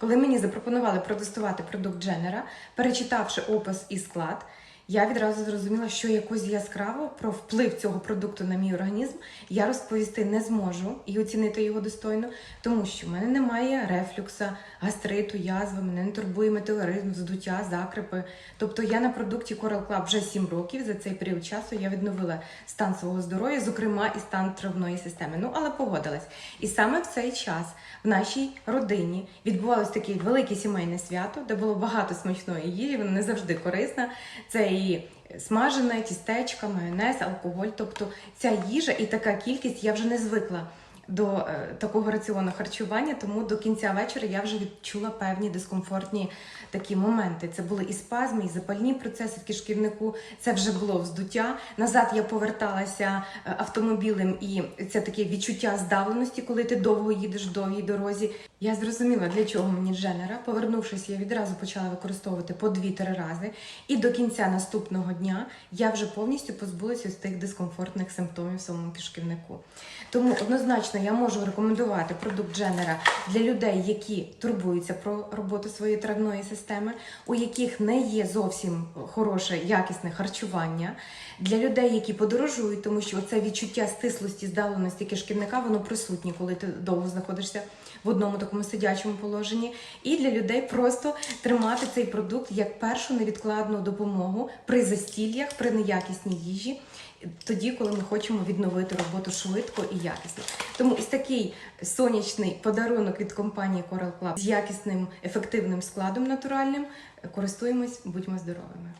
Коли мені запропонували протестувати продукт Дженера, перечитавши опис і склад, я відразу зрозуміла, що якось яскраво про вплив цього продукту на мій організм я розповісти не зможу і оцінити його достойно, тому що в мене немає рефлюкса, гастриту, язви, мене не турбує метеоризм, здуття, закрипи. Тобто я на продукті Coral Club вже 7 років. За цей період часу я відновила стан свого здоров'я, зокрема і стан травної системи. Ну але погодилась. І саме в цей час в нашій родині відбувалось таке велике сімейне свято, де було багато смачної їжі. Вона не завжди корисна. Це і смажене, тістечка, майонез, алкоголь. Тобто ця їжа і така кількість я вже не звикла до е, такого раціону харчування, тому до кінця вечора я вже відчула певні дискомфортні такі моменти. Це були і спазми, і запальні процеси в кишківнику. Це вже було вздуття. Назад я поверталася е, автомобілем, і це таке відчуття здавленості, коли ти довго їдеш в довгій дорозі. Я зрозуміла, для чого мені Дженера. Повернувшись, я відразу почала використовувати по 2-3 рази. І до кінця наступного дня я вже повністю позбулася з тих дискомфортних симптомів в своєму кишківнику. Тому однозначно я можу рекомендувати продукт Дженера для людей, які турбуються про роботу своєї травної системи, у яких не є зовсім хороше якісне харчування, для людей, які подорожують, тому що це відчуття стислості, здавленості кишківника, воно присутнє, коли ти довго знаходишся в одному такому сидячому положенні. І для людей просто тримати цей продукт як першу невідкладну допомогу при застіллях, при неякісній їжі. Тоді, коли ми хочемо відновити роботу швидко і якісно. Тому ось такий сонячний подарунок від компанії Coral Club з якісним ефективним складом натуральним. Користуємось, будьмо здоровими.